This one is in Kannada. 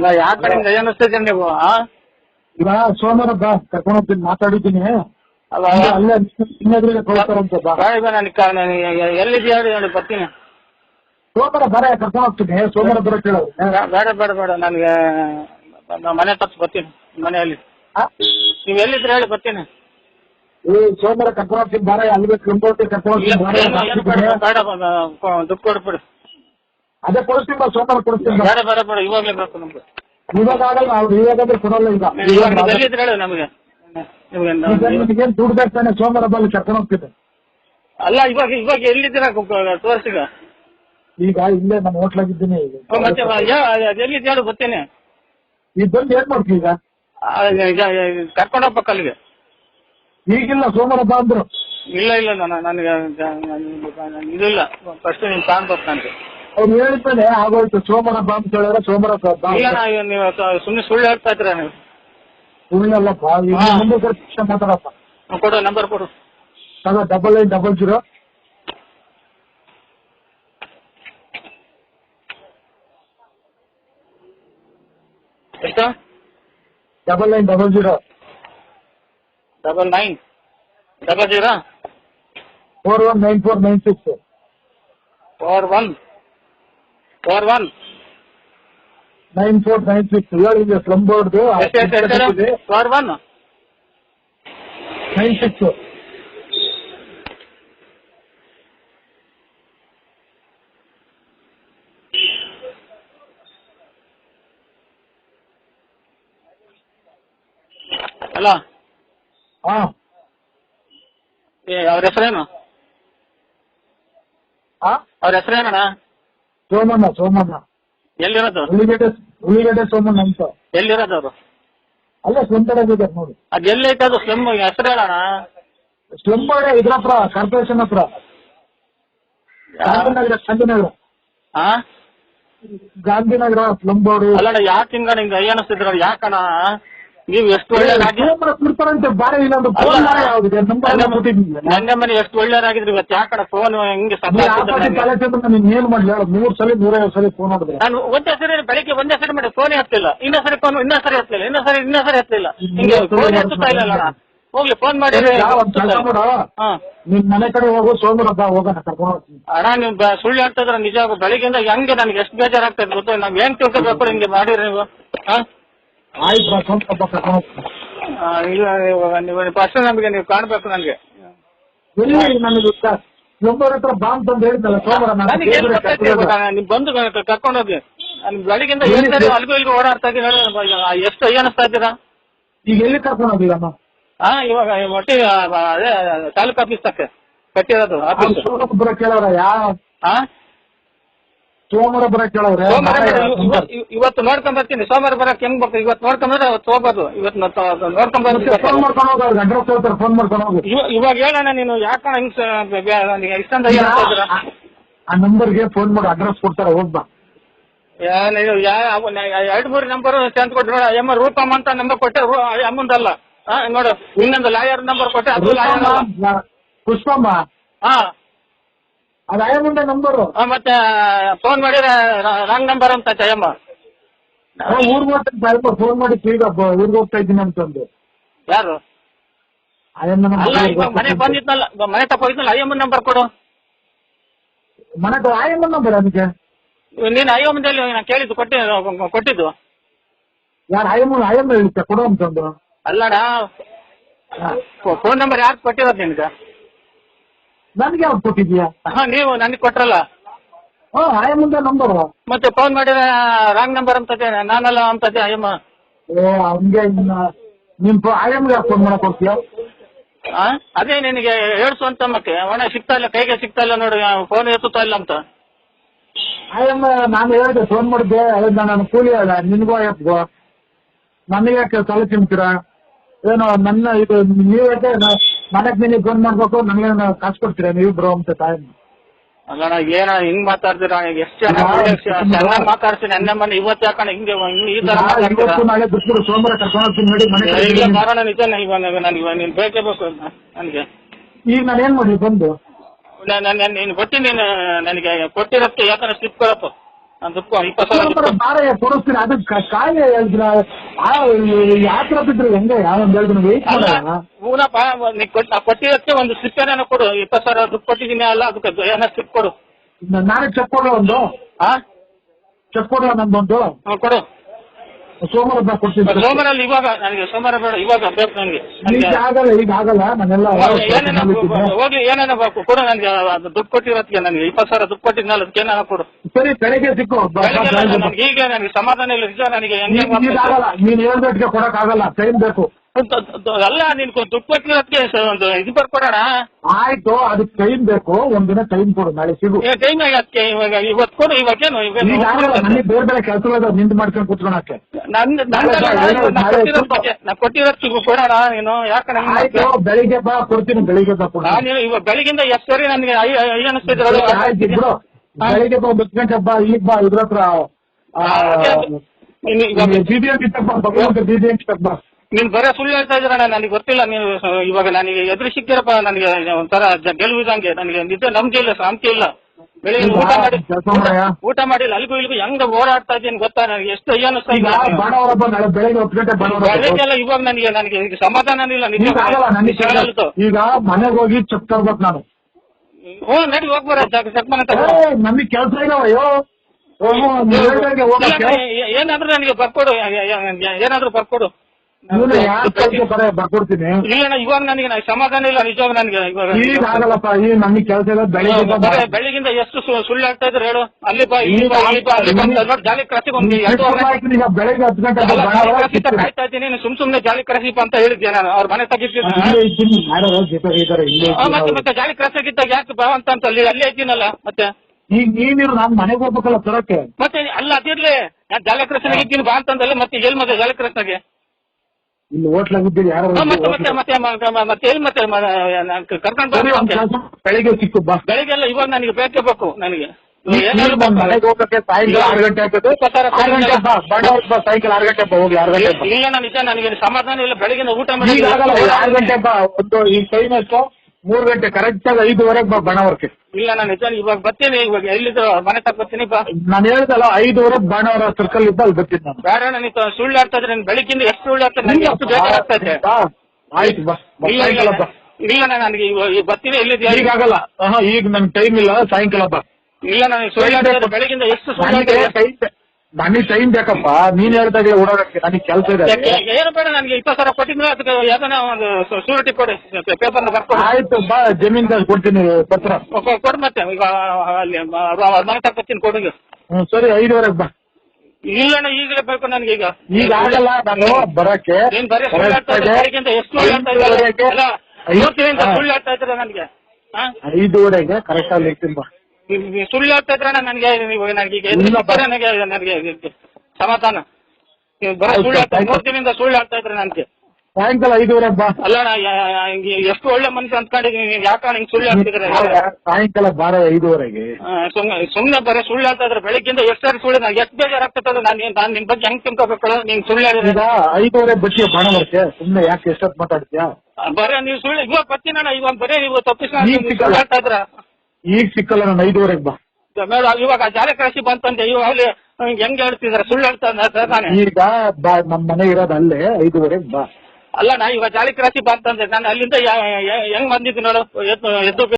ಅಲ್ಲ ಯಾವ ಕಡೆಯಿಂದ ಏನ್ ಅನಿಸ್ತಿದ್ದೀರಿ ನೀವು ಆ ಈಗ ಸೋಮವಾರ ಬಾ ಕರ್ಕೊಂಡು ಹೋಗ್ತೀನಿ ಮಾತಾಡಿದ್ದೀನಿ ಅಲ್ಲ ಅಲ್ಲೇ ಇನ್ನೆದ್ರಿಗೆ ಕೊಡ್ತಾರಂತೆ ಬಾ ಬೇಡ ನನಗೆ ಕಾ- ನಾನು ಎ- ಎಲ್ಲಿದ್ದೀಯ ಹೇಳಿ ಹೇಳಿ ಬರ್ತೀನಿ ಸೋಮವಾರ ಬರ ಕರ್ಕೊಂಡು ಹೋಗ್ತೀನಿ ಸೋಮವಾರ ಬರೋ ಕೇಳೋದು ಬೇ- ಬೇಡ ಬೇಡ ಬೇಡ ನನಗೆ ನಾ ಮನೆ ತಪ್ಪಿಸಿ ಬರ್ತೀನಿ ಮನೆಯಲ್ಲಿ ನೀವು ಎಲ್ಲಿದ್ರೆ ಹೇಳಿ ಬರ್ತೀನಿ ಈ ಸೋಮವಾರ ಕರ್ಕೊಂಡು ಹೋಗ್ತೀನಿ ಬಾರ ಅಲ್ಲಿಗೆ ಕರ್ಕೊಂಡು ಹೋಗ್ತೀನಿ ಬಾರ ಏನು- ಏನು ಬೇಡ ಬೇಡ ಬ- ದುಡ್ಡು ಕೊಡ್ಬಿಡಿ ಅದೇ ಕೊಡ್ತೀನಿ ಬಾ ಸೋಮವಾರ ಕೊಡ್ತೀನಿ ಬಾ. ಬೇಡ ಬೇಡ ಬೇಡ ಇವಾಗಲೇ ಬೇಕು ನಮ್ಗೆ. ಇವಾಗ ಆಗಲ್ಲ ಅವ್ರು ಇವಾಗಾದ್ರೆ ಕೊಡಲ್ಲ ಈಗ. ಇವಾಗ ಹೇಳಿ ನಮಗೆ ನಿಮ್ಗೆ. ಈಗ ನಾವು- ನಿಮ್ಗೇನ್ ದುಡ್ಡು ಬೇಕು ತಾನೆ? ಸೋಮವಾರ ಬಂದು ಕರ್ಕೊಂಡು ಹೋಗ್ತಿದ್ದೆ ಅಲ್ಲ ಇವಾಗ ಇವಾಗ ಎಲ್ಲಿದ್ದೀರಾ ತೋರಿಸಿಗ ಈಗ ಇಲ್ಲೇ ನಾನು ಹೋಟ್ಲಾಗಿದ್ದೀನಿ ಈಗ. ಮತ್ತೆ ಹೇಳು ಬರ್ತೀನಿ ಈಗ ಬಂದು ಏನ್ ಮಾಡ್ತೀವಿ ಈಗ? ಕರ್ಕೊಂಡು ಹೋಗ್ಬೇಕು ಅಲ್ಲಿಗೆ. ಈಗಿಲ್ಲ ಸೋಮವಾರ ಬಾ ಅಂದ್ರು. ಇಲ್ಲ ಇಲ್ಲ ನಾನು ನನಗೆ ಇಲ್ಲ. ಫಸ್ಟ್ ನೀನು ಕಾಣ್ಬೇಕು ನನಗೆ ಅವ್ರು ಹೇಳ್ತಾನೆ ಆಗೋಯ್ತು ಸೋಮರ ಬಾಂಬ್ ಅಂತ ಹೇಳಿದ್ರೆ ಸೋಮವಾರ ಬಾ. ನಾ ನೀವು ಸುಮ್ಮನೆ ಸುಳ್ಳು ಹೇಳ್ತಾ ಇದ್ದೀರಾ ನೀವು? ಸುಳ್ಳಲ್ಲಪ್ಪ ಈಗ ಹಾ. ಮುಂದೆ ಮಾತಾಡಪ್ಪ. ಹ್ಮ್, ಕೊಡು ನಂಬರ್ ಕೊಡು. ತಗೋ ಡಬಲ್ ನೈನ್ ಡಬಲ್ ಜೀರೋ ಎಷ್ಟು? Double nine double zero double nine double zero four one nine four nine six four one four one nine four nine six ಹೇಳಿ slum board four one nine six ಅಲ್ಲ ಹಾ. ಏ ಅವ್ರ ಹೆಸರೇನು? ಅವ್ರ ಹೆಸರೇನಣ್ಣ? ಸೋಮಣ್ಣ ಸೋಮಣ್ಣ. ಎಲ್ಲಿರೋದು? ಉಳಿಗಡ್ಡೆ ಉಳಿಗಡ್ಡೆ ಸೋಮಣ್ಣ ಅಂತ. ಎಲ್ಲಿರೋದು ಅವರು ಅಲ್ಲೇ ಸ್ವಂತರಾಗಿದ್ದಾರೆ ನೋಡಿ. ಅದು ಎಲ್ಲೈತೆ ಅದು ಸ್ಲಮ್? ಹೆಸರು ಹೇಳೋಣ. ಸ್ಲಮ್ ಬೋರ್ಡ್ ಇದ್ರ ಹತ್ರ ಕಾರ್ಪೊರೇಷನ್ ಹತ್ರ. ಗಾಂಧಿನಗರ ಗಾಂಧಿನಗರ. ಹಾ ಗಾಂಧಿನಗರ ಸ್ಲಮ್ ಬೋರ್ಡ್. ಅಲ್ಲಣ್ಣ ಯಾಕೆ ಹಿಂಗ ನಿಂಗೆ ಅಯ್ಯ ಅನಿಸ್ತಿದ್ರ ಯಾಕಣ್ಣ? ನೀವು ಎಷ್ಟು ಒಳ್ಳೆಯದಾಗಿ ಕೊಡ್ತಾರಂತೆ ಬಾರೆ ಇನ್ನೊಂದು ಫೋನ್ ಯಾವ್ದಿದೆ ನಂಬರ್ ಕೊಟ್ಟಿದ್ದೀನಿ ನನ್ನ ಮನೆ ಎಷ್ಟು ಒಳ್ಳೆಯದಾಗಿದ್ರಿ ಇವತ್ತು ಯಾಕಡೆ ಫೋನ್ ಹಿಂಗೆ ನೀನ್ ಏನ್ ಮಾಡ್ಲಿ? ಹೇಳು ಮೂರ್ ಸಲ ನೂರೈವತ್ತು ಸಲ ಫೋನ್ ಮಾಡಿದ್ರೆ ನಾನು ಒಂದೇ ಸರಿ ಬೆಳಿಗ್ಗೆ ಒಂದೇ ಸರಿ ಮಾಡಿ ಫೋನ್ ಹತ್ತಿಲ್ಲ ಇನ್ನೊಂದ್ ಸರಿ ಫೋನ್ ಇನ್ನೊಂದ್ ಸರಿ ಎತ್ತಲಿಲ್ಲ ಇನ್ನೊಂದ್ ಸರಿ ಇನ್ನೊಂದ್ ಸರಿ ಹತ್ತಿಲ್ಲ ಹಿಂಗೆ ಫೋನ್ ಹತ್ತುತ್ತಾ ಇಲ್ಲ ಅಣ್ಣ ಹೋಗ್ಲಿ ಫೋನ್ ಮಾಡಿ ನಿನ್ ಮನೆ ಕಡೆ ಹೋಗು ಸೋಮವಾರ ಹೋಗೋಣ ಕರ್ಕೊಂಡು ಹೋಗ್ತೀನಿ. ಅಣ್ಣ ನೀವು ಸುಳ್ಳು ಹೇಳ್ತಾ ಇದ್ರ ನಿಜ ಬೆಳಿಗ್ಗೆಯಿಂದ ಹೆಂಗೆ ನನಗೆ ಎಷ್ಟು ಬೇಜಾರಾಗ್ತಾ ಇದೆ ಗೊತ್ತು ನಾವ್ ಏನ್ ತಿಳ್ಕೊಬೇಕು ಹಿಂಗೆ ಮಾಡಿರಿ ನೀವು? ಹಾ? ಆಯ್ತು ಆ, ಇಲ್ಲ ಇವಾಗ ನೀವು ಫಸ್ಟ್ ನಮಗೆ ನೀವು ಕಾಣ್ಬೇಕು ನನಗೆ. ಎಲ್ಲಿ ನನಗೆ ಹತ್ರ ಬಾಂಬ್ ಹೇಳಿದ್ನಲ್ಲ ಸೋಮವಾರ ನಾನು ನನಗೆ ಏನ್ ಬೇರೆ ಗೊತ್ತೈತೆ ಕರ್ಕೊಂಡು ಇವಾಗ? ಬಂದು ಕ- ಕರ್ಕೊಂಡು ಹೋಗಿ. ನಾನು ಬೆಳಿಗ್ಗೆಯಿಂದ ಸರಿ ಅಲ್ಗೂ ಇಲ್ಗೂ ಓಡಾಡ್ತಾ ಇದ್ದೀನಿ. ಹೇಳಿ, ಇವಾಗ ಎಷ್ಟು ಇದ್ದೀರಾ? ಈಗ ಎಲ್ಲಿ ಕರ್ಕೊಂಡು ಹಾ ಇವಾಗ ಒಟ್ಟಿ ಆ, ಅದೇ ತಾಲೂಕು ಆಫೀಸ್ ತಕ್ಕೆ ಕಟ್ಟಿರೋದು ಆಫೀಸ್ ಬರ ಕೇಳವ್ರ ಯಾವ ಹಾ ಸೋಮವಾರ ಬರ ಕೇಳವ್ರೆ ಸೋಮವಾರ ಇವತ್ತು ನೋಡ್ಕೊಂಡ್ ಬರ್ತೀನಿ. ಸೋಮವಾರ ಬರಕ್ ಹೆಂಗ್ ಬರ್ತೀನಿ ಇವತ್ತು ನೋಡ್ಕೊಂಡ್ರೆ ಅವತ್ತು ಹೋಗೋದು. ಇವತ್ತು ನೋಡ್ಕೊಂಡ್ ಫೋನ್ ಮಾಡ್ಕೊಂಡು ಹೋಗಿ ಅವ್ರಿಗೆ. ಅಡ್ರೆಸ್ ಹೇಳ್ತಾರೆ ಫೋನ್ ಮಾಡ್ಕೊಂಡು ಹೋಗು. ಇವ- ಇವಾಗ ಹೇಳೋಣ ನೀನು ಯಾಕಣ ಹಿಂಗ್ ಇಷ್ಟೊಂದು ಆ ನಂಬರ್ಗೆ ಫೋನ್ ಮಾಡಿ ಅಡ್ರೆಸ್ ಕೊಡ್ತಾರೆ ಹೋಗ್ಬಾ ಎರಡು ಮೂರು ನಂಬರ್ ಚಂದ ಕೊಟ್ಟು ನೋಡ. ಎಮ್ಮ ರೂಪಮ್ಮ ಅಂತ ನಂಬರ್ ಕೊಟ್ಟೆ ಅಮ್ಮಂದಲ್ಲ. ನೋಡು ಇನ್ನೊಂದು ಲಾಯರ್ ನಂಬರ್ ಕೊಟ್ಟೆ ಅದು ಲಾಯರ್. ಪುಷ್ಪಮ್ಮ? ಹಾ. ಅದು ಅಯ್ಯಮ್ಮಂದ ನಂಬರು. ಮತ್ತೆ ಫೋನ್ ಮಾಡಿದ್ರೆ ರಾಂಗ್ ನಂಬರ್ ಅಂತ ಅಯ್ಯಮ್ಮ? ಊರ್ಗ್ ಹೋಗ್ತಾ ಫೋನ್ ಮಾಡಿ ಈಗ ಊರ್ಗ್ ಹೋಗ್ತಾ ಇದ್ದೀನಿ ಅಂತಂದು. ಯಾರು? ಅಯ್ಯಮ್ಮನ ಅಲ್ಲ ಇವಾಗ ಮನೆ ಬಂದಿದ್ನಲ್ಲ ಮನೆ ತಪ್ಪ ಹೋಗಿದ್ನಲ್ಲ ಅಯ್ಯಮ್ಮನ ನಂಬರ್ ಕೊಡು. ಮನೆ ಅಯ್ಯಮ್ಮನ ನಂಬರ್ ಅದಕ್ಕೆ ನೀನು ಅಯ್ಯಮ್ಮದಲ್ಲಿ ನಾನು ಕೇಳಿದ್ದು ಕೊಟ್ಟಿ ಕೊಟ್ಟಿದ್ದು. ಯಾರು ಅಯ್ಯಮ್ಮನ ಅಯ್ಯಮ್ಮ ಹೇಳಿದ್ದೆ ಕೊಡು ಅಂತಂದು. ಅಲ್ಲಡ ಫೋನ್ ನಂಬರ್ ಯಾರು ಕೊಟ್ಟಿರೋದು ನಿನ್ಗೆ? ನನ್ಗೆ ಯಾವ್ದು ಕೊಟ್ಟಿದ್ಯಾ ಹಾ ನೀವು ನನಗೆ ಕೊಟ್ರಲ್ಲ. ಹಾ ಮುಂದೆ ನಂಬರು. ಮತ್ತೆ ಫೋನ್ ಮಾಡಿದ್ರೆ ರಾಂಗ್ ನಂಬರ್ ಅಂತದೆ ನಾನಲ್ಲ ಅಂತದೆ ಅಯ್ಯಮ್ಮ ಓ ಹಂಗೆ ಇನ್ನ ನೀನ್ ಅಯ್ಯಮ್ಗೆ ಫೋನ್ ಮಾಡಕ್ ಹೋಗ್ತೀಯ? ಆ? ಅದೇ ನಿನಗೆ ಹೇಳ್ಸು ಅಂತ ಮತ್ತೆ. ಒಣ ಸಿಗ್ತಾ ಇಲ್ಲ ಕೈಗೆ ಸಿಗ್ತಾ ಇಲ್ಲ ನೋಡಿ ಫೋನ್ ಎತ್ತುತ್ತಾ ಇಲ್ಲ ಅಂತ. ಆಯಮ್ಮ ನಾನು ಹೇಳಿದೆ ಫೋನ್ ಮಾಡಿದ್ದೆ. ಅದ್ರಿಂದ ನಾನು ಕೂಲಿ ಅಲ್ಲ ನಿನ್ಗೂ ಅಯ್ಯಪ್ಪಗೋ ನನಗೆ ಯಾಕೆ ತಲೆ ತಿಂತೀರಾ? ಏನೋ ನನ್ನ ಇದು ನೀವು ಮನೆಗೆ ನಿನಗೆ ಫೋನ್ ಮಾಡ್ಬೇಕು ನಮ್ಗೆ ಕಾಸ್ ಕೊಡ್ತೀರಾ ನೀವು ಬ್ರೋ ಅಂತ ತಾಯಿ? ಅಲ್ಲಣ್ಣ ಏನ ಹಿಂಗ್ ಮಾತಾಡ್ತೀರಾ? ಎಷ್ಟು ಜನ ಮಾತಾಡ್ತೀನಿ. ನನ್ನ ಮನೆ ಇವತ್ತು ಯಾಕಣ ಹಿಂಗೆ ಈ ತರ ಮಾತಾಡ್ತೀರಾ? ಇವತ್ತು ನಾಳೆ ಬಿಟ್ಬಿಡು ಸೋಮವಾರ ಕರ್ಕೊಂಡು ಹೋಗ್ತೀನಿ ನೋಡಿ ಮನೆ ನಿಜ ಇವಾಗ ನನಗೆ ನೀನು ಬೇಕೇ ಬೇಕು ನನಗೆ. ಈಗ ನಾನು ಏನ್ ಮಾಡ್ಲಿ ಬಂದು? ನಾನು ನೀನು ಕೊಟ್ಟು ನೀನು ನನಗೆ ಕೊಟ್ಟಿರೋಕ್ಕೆ ಯಾಕಂದ್ರೆ ಸ್ಲಿಪ್ ಕೊಡಪ್ಪ ನಾನು ಇಪ್ಪತ್ತು ಸಾವಿರ ಕೊಡಿಸ್ತೀನಿ ಅದಕ್ಕೆ ಕಾಯಿಲೆ ಹೇಳಿದ್ರ ಯಾತ್ರ ಬಿದ್ರೆ ಹೆಂಗೆ? ಯಾವೊಂದು ಹೇಳಿದ್ರು ಹೂನಪ್ಪ ನೀ ಕೊಟ್ಟು ಒಂದು ಸ್ಲಿಪ್ ಏನೋ ಕೊಡು. ಇಪ್ಪತ್ತು ಸಾವಿರ ದುಡ್ಡು ಕೊಟ್ಟಿದ್ದೀನಿ ಅಲ್ಲ ಅದಕ್ಕೆ ಏನೋ ಸ್ಲಿಪ್ ಕೊಡು. ನಾಳೆ ಚೆಕ್ ಕೊಡೋ ಒಂದು. ಹಾ ಚೆಕ್ ಕೊಡೋ ನಂದೊಂದು. ಕೊಡು. ಸೋಮವಾರ ಬಾ ಕೊಡ್ತೀನಿ. ಸೋಮವಾರಲ್ಲಿ ಇವಾಗ ನನಗೆ ಸೋಮವಾರ ಬೇಡ ಇವಾಗ ಬೇಕು ನನಗೆ. ಈಗ ಆಗಲ್ಲ ಈಗ ಆಗಲ್ಲ ನಾನೆಲ್ಲ ಹೋಗ್ಲಿ ಏನೇನ ಬೇಕು ಕೊಡು ನನಗೆ ದುಡ್ಡು ಕೊಟ್ಟಿರೋದಕ್ಕೆ ನನಗೆ ಇಪ್ಪತ್ತು ಸಾವಿರ ದುಡ್ಡು ಕೊಟ್ಟಿದ್ನಲ್ಲ ಅದಕ್ಕೆ ಏನಾರ ಕೊಡು. ಸರಿ ಬೆಳಿಗ್ಗೆ ಸಿಕ್ಕು. ನನಗೆ ಈಗ ನನಗೆ ಸಮಾಧಾನ ಇಲ್ಲ ನಿಜ ನನಗೆ ಆಗಲ್ಲ ನೀನ್ ಹೇಳ್ದಟ್ಟಿಗೆ ಕೊಡಕ್ಕಾಗಲ್ಲ ಟೈಮ್ ಬೇಕು. ಅಲ್ಲ ನೀನು ದುಡ್ಡು ಕೊಟ್ಟಿರೋದಕ್ಕೆ ಸ- ಒಂದು ಇದು ಬರ್ಕೊಡೋಣ. ಆಯ್ತು ಅದಕ್ಕೆ ಟೈಮ್ ಬೇಕು. ಒಂದಿನ ಟೈಮ್ ಕೊಡು ನಾಳೆ ಸಿಗು. ಟೈಮ್ ಅದಕ್ಕೆ ಇವಾಗ ಇವತ್ತು ಕೊಡು ಇವಾಗೇನು ಇವಾಗ ನನಗೆ ಬೇರೆ ಬೇರೆ ಕೆಲಸಗಳು ನಿಂತು ಮಾಡ್ಕೊಂಡು ಕುತ್ಕೊಳಕ್ಕೆ ಬಾ, ನಾ ಕೊಟ್ಟಿರೋದಕ್ಕೆ ಕೊಡೋಣ ನೀನು. ಯಾಕಂದ್ರೆ ಆಯ್ತು ಬೆಳಿಗ್ಗೆ ಬಾ ಕೊಡ್ತೀನಿ ಬೆಳಿಗ್ಗೆ ಬಾ ಕೊಡ ನಾನು ಇವಾಗ ಬೆಳಗಿಂದ ಎಷ್ಟು ಸರಿ ನನಗೆ ಐ ಅನಿಸ್ತಿದ್ರು ಆಯ್ತು ಬಿಡು ಬೆಳಿಗ್ಗೆ ಬಾ ಒಂಬತ್ತು ಗಂಟೆ ಬಾ ಈಗ ಬಾ ಇದ್ರ ಹತ್ರ ಬಿಬಿಎಂ ಇವಾಗ ಬಿಬಿಎಂಪಿ ತಪ್ಪ ಭಗವಂತ ಬಿಬಿಎಂಪಿ ತಪ್ಪ ನೀನು ಬರೇ ಸುಳ್ಳು ಹೇಳ್ತಾ ಇದ್ದೀರಣ್ಣ ನನಗೆ ಗೊತ್ತಿಲ್ಲ ನೀವು ಇವಾಗ ನನಗೆ ಎದುರು ಸಿಕ್ಕಿರಪ್ಪ ನನಗೆ ಒಂಥರ ಗೆಲುವು ಇದಂಗೆ ನನಗೆ ನಿದ್ದೆ ನಂಬಿಕೆ ಇಲ್ಲ ಶಾಂತಿ ಇಲ್ಲ. ಬೆಳಿಗ್ಗೆ ಊಟ ಮಾಡಿ ಕೆಲಸ ಮಾಡಯ್ಯ. ಊಟ ಮಾಡಿಲ್ಲ ಅಲ್ಲಿಗೂ ಇಲ್ಲಿಗೂ ಹೆಂಗ ಓಡಾಡ್ತಾ ಇದ್ದೀನಿ ಗೊತ್ತಾ ನನಗೆ? ಎಷ್ಟು ಅಯ್ಯ ಅನಿಸ್ತಾ ಈಗ ಇಲ್ಲ ಬಾಣವರ ಬಾ ನಾಳೆ ಬೆಳಿಗ್ಗೆ ಹತ್ತು ಗಂಟೆ ಬಾಣವರ ಬೆಳಗ್ಗೆಲ್ಲ ಇವಾಗ ನನಗೆ ನನಗೆ ಈಗ ಸಮಾಧಾನ ಇಲ್ಲ ಈಗ ಆಗಲ್ಲ ನನಗೆ ನಿಜ ಈಗ ಮನೆಗೆ ಹೋಗಿ ಚೆಕ್ ತರ್ಬೇಕು ನಾನು. ಹ್ಞೂ ನಡಿ ಹೋಗ್ಬಾರ ಜಗ್ಮನ ಏ ನಮಗೆ ಕೆಲಸ ಇದಾವ ಅಯ್ಯೋ. ಓಹೋ, ನೀವ್ ಹೇಳ್ದಂಗೆ ಹೋಗಕ್ಕೆ ಏನಾದ್ರೂ ನನಗೆ ಬರ್ಕೊಡು ಏನಾದ್ರೂ ಬರ್ಕೊಡು. ಬರ್ಕೊಡ್ತೀನಿ. ಇಲ್ಲ ಇವಾಗ ನನಗೆ ನನಗೆ ಸಮಾಧಾನ ಇಲ್ಲ ನಿಜವಾಗ ನನಗೆ ಇವಾಗ ಈಗ ಆಗಲ್ಲಪ್ಪ ಈಗ ನಮಗೆ ಕೆಲಸ ಇಲ್ಲ ಬೆಳಿಗ್ಗೆ ಬಾ ಎಷ್ಟು ಸುಳ್ಳು ಆಗ್ತಾ ಇದ್ರೆ ಹೇಳು. ಅಲ್ಲಿ ಬಾ ಇಲ್ಲಿ ಬಾ ಅಲ್ಲಿ ಬಾ ಅಲ್ಲಿ ಬಾ ನೋಡಿ ಜಾಲಿ ಕ್ರಾಸಿಗೆ ಒಂದು ಈಗ ಈಗ ಬೆಳಿಗ್ಗೆ ಹತ್ತು ಗಂಟೆ ಅಲ್ಲ, ಬಾ, ಜಾಲಿ ಬಾಣವರ ಕ್ರಾಸಿಗೆ ಕಾಯ್ತಾ ಇದ್ದೀನಿ. ನೀನು ಸುಮ್ ಸುಮ್ನೆ ಜಾಲಿ ಅಂತ ಹೇಳಿದ್ದೆ ನಾನು? ಅವ್ರ ಮನೆ ಆ, ಮತ್ತೆ ಮತ್ತೆ ಜಾಲಿ ಕ್ರಾಸಿಗಿದ್ದಾಗ ಯಾಕೆ ಬಾ ಅಂತ ಅಂತ ಅಲ್ಲಿ ಅಲ್ಲೇ ಇದ್ದೀನಲ್ಲ ಮತ್ತೆ? ಈಗ ನೀನಿರು ನಾನು ಮನೆಗೆ ಹೋಗ್ಬೇಕಲ್ಲ ತರಕ್ಕೆ ಮತ್ತೆ ಅಲ್ಲ ಅದಿರ್ಲಿ. ನಾನು ಜಾಲಿ ಕ್ರಾಸಿನಾಗ ಇದ್ದೀನಿ ಬಾ ಅಂತಂದ್ರೆ ಮತ್ತೆ ಎಲ್ಲಿ ಮತ್ತೆ ಜಾಲಿ ಕ್ರಾಸ್ನಾಗೆ ಇಲ್ಲಿ ಹೋಟ್ಲಾಗ ಇದ್ದೀರಿ ಯಾರೋ ಮತ್ತೆ ಎಲ್ಲಿ ಮತ್ತೆ ಕರ್ಕೊಂಡು ಬೆಳಿಗ್ಗೆ ಸಿಕ್ಕು ಬಾ. ಬೆಳಿಗ್ಗೆ ಎಲ್ಲ ಇವಾಗ ನನಗೆ ಬೇಕೇ ಬೇಕು ನನಗೆ. ಸಾಯಂಕಾಲ ಆರು ಗಂಟೆ ಆಗ್ತದೆ. ಸಾಯಂಕಾಲ ಆರು ಗಂಟೆ ಬಾ ಹೋಗಿ ಆರು ಗಂಟೆ ಇಲ್ಲ ನಾನು ನನಗೆ ಸಮಾಧಾನ ಇಲ್ಲ ಬೆಳಗಿನ ಊಟ ಮಾಡಿ ಆರು ಗಂಟೆ ಬಾ ಒಂದು ಈ ಟೈಮ್ ಎಷ್ಟು ಮೂರು ಗಂಟೆ ಕರೆಕ್ಟ್ ಆಗಿ ಐದುವರೆಗೆ ಬಾ ಬಾಣವರಕ್ಕೆ ಇಲ್ಲ ನಾನು ನಿಜ ಇವಾಗ ಬರ್ತೀನಿ ಇವಾಗ ಎಲ್ಲಿದ್ರು ಮನೆ ತಕ್ಕ ಬರ್ತೀನಿ ಬಾ. ನಾನು ಹೇಳ್ದಲ್ಲ ಐದುವರೆಗೆ ಬಾಣವರ ಸರ್ಕಲ್ ಇದ್ದ ಅಲ್ಲಿ ಬರ್ತೀನಿ ನಾನು. ಬೇಡ ನನಗೆ ಸುಳ್ಳು ಆಡ್ತಾ ಇದ್ರೆ ನಾನು ಬೆಳಗ್ಗಿಂದ ಎಷ್ಟು ಸುಳ್ಳು ಆಗ್ತದೆ ನನಗೆ ಎಷ್ಟು ಬೇಜಾರಾಗ್ತಾ ಇದೆ. ಆಯ್ತು ಬಾ ಇಲ್ಲ ಇಲ್ಲ ಬಾ. ಇಲ್ಲ ನನಗೆ ಇವಾಗ ಬರ್ತೀನಿ ಎಲ್ಲಿದ್ಯಾ ಈಗ ಆಗಲ್ಲ ಈಗ ನನ್ ಟೈಮ್ ಇಲ್ಲ ಸಾಯಂಕಾಲ ಬಾ. ಇಲ್ಲ ನನಗೆ ಸುಳ್ಳು ಬೆಳಗಿಂದ ಎಷ್ಟು ಸುಳ್ಳು ನನಗೆ ಟೈಮ್ ಬೇಕಪ್ಪ. ನೀನ್ ಹೇಳ್ದಾಗಲೇ ಓಡಾಡಕ್ಕೆ ನನಗೆ ಕೆಲಸ ಇದೆ ಏನು ಬೇಡ ನನಗೆ. ಇಪ್ಪತ್ತು ಸಾವಿರ ಕೊಟ್ಟಿದ್ರೆ ಅದಕ್ಕೆ ಯಾವ್ದಾನ ಒಂದು ಸೂರಿಟಿ ಕೊಡಿ. ಪೇಪರ್ ಬರ್ಕೊಡಿ ಆಯ್ತು ಬಾ ಜಮೀನ್ದಾಗ ಕೊಡ್ತೀನಿ ಪತ್ರ ಕೊಡು ಮತ್ತೆ. ಈಗ ಅಲ್ಲಿ ಮನೆ ತಕ್ಕ ಬರ್ತೀನಿ ಕೊಡುಗೆ ಹ್ಮ್ ಸರಿ ಐದುವರೆಗೆ ಬಾ. ಇಲ್ಲಣ್ಣ ಈಗಲೇ ಬೇಕು ನನಗೆ ಈಗ. ಈಗ ಆಗಲ್ಲ ನಾನು ಬರಕ್ಕೆ. ನೀನ್ ಬರೀ ಸುಳ್ಳು ಇದ್ರೆ ಬೆಳಗ್ಗಿಂದ ಎಷ್ಟು ಸುಳ್ಳು ಹೇಳ್ತಾ ಇದ್ದಾರೆ ಸುಳ್ಳು ನನಗೆ. ಐದುವರೆಗೆ ಕರೆಕ್ಟ್ ಆಗಿ ಇರ್ತೀನಿ ಬಾ. ಸುಳ್ಳು ಹೇಳ್ತಾ ಇದ್ರೆ ನನಗೆ ನೀವು ನನಗೆ ನನಗೆ ನನಗೆ ಸಮಾಧಾನ. ನೀವು ಬರೀ ಸುಳ್ಳು ಹೇಳ್ತಾ ಮೂರು ದಿನದಿಂದ ಸುಳ್ಳು ಹೇಳ್ತಾ ಇದ್ರೆ ನನಗೆ. ಸಾಯಂಕಾಲ ಐದುವರೆ ಬಾ. ಅಲ್ಲ ಎಷ್ಟು ಒಳ್ಳೆ ಮನುಷ್ಯ ಅಂದ್ಕೊಂಡಿದ್ದೀನಿ ನೀವು ಯಾಕೆ ಹಿಂಗೆ ಸುಳ್ಳು ಹೇಳ್ತಿದ್ರೆ ಸಾಯಂಕಾಲ ಬಾರ ಐದುವರೆಗೆ. ಸುಮ್ಮನೆ ಸುಮ್ಮನೆ ಬರೀ ಸುಳ್ಳು ಹೇಳ್ತಾ ಇದ್ರೆ ಬೆಳಗ್ಗಿಂದ ಎಷ್ಟು ಸಾರಿ ಸುಳ್ಳು ನಾನು ಎಷ್ಟು ಬೇಜಾರಾಗ್ತದೆ ನಾನು ನಾನು ನಿನ್ ಬಗ್ಗೆ ಹೆಂಗ್ ತಿಳ್ಕೊಬೇಕು ನೀನ್ ಸುಳ್ಳು ಹೇಳಿದ್ರೆ ಈಗ ಐದುವರೆ ಬಚ್ಚಿಯ ಬಾಣವರ್ಕೆ ಸುಮ್ಮನೆ ಯಾಕೆ ಎಷ್ಟೊತ್ತು ಮಾತಾಡ್ತೀಯಾ? ಬರೀ ನೀವು ಸುಳ್ಳು ಇವಾಗ ಬರ್ತೀನಣ್ಣ ಇವಾಗ ಬರೀ ನೀವು ತಪ್ಪಿಸ್ ಈಗ ಸುಳ್ಳು ಸಿಕ್ಕಲ್ಲ. ಹೇಳ್ತಾ ಇದ್ರ. ಈಗ ಸಿಕ್ಕಲ್ಲ ನಾನು ಐದುವರೆಗೆ ಬಾ. ಮೇಲೆ ಇವಾಗ ಜಾಲಿ ಕಳಿಸಿ ಇವಾಗ ಅಲ್ಲಿ ಹೆಂಗ್ ಹೇಳ್ತಿದ್ರೆ ಸುಳ್ಳು ಹೇಳ್ತಾ ನಾನೇ ಈಗ ಬಾ ನಮ್ಮ ಮನೆ ಇರೋದು ಅಲ್ಲೇ ಐದುವರೆಗೆ ಬಾ. ಅಲ್ಲ ನಾ ಇವಾಗ ಜಾಲಿ ಕ್ರಾಸಿ ಬಂತಂದ್ರೆ ನಾನು ಅಲ್ಲಿಂದ ಯಾ- ಯಾ- ಹೆಂಗ್ ಬಂದಿದ್ದು ನೋಡು ಎದ್ದು ಎದ್ದು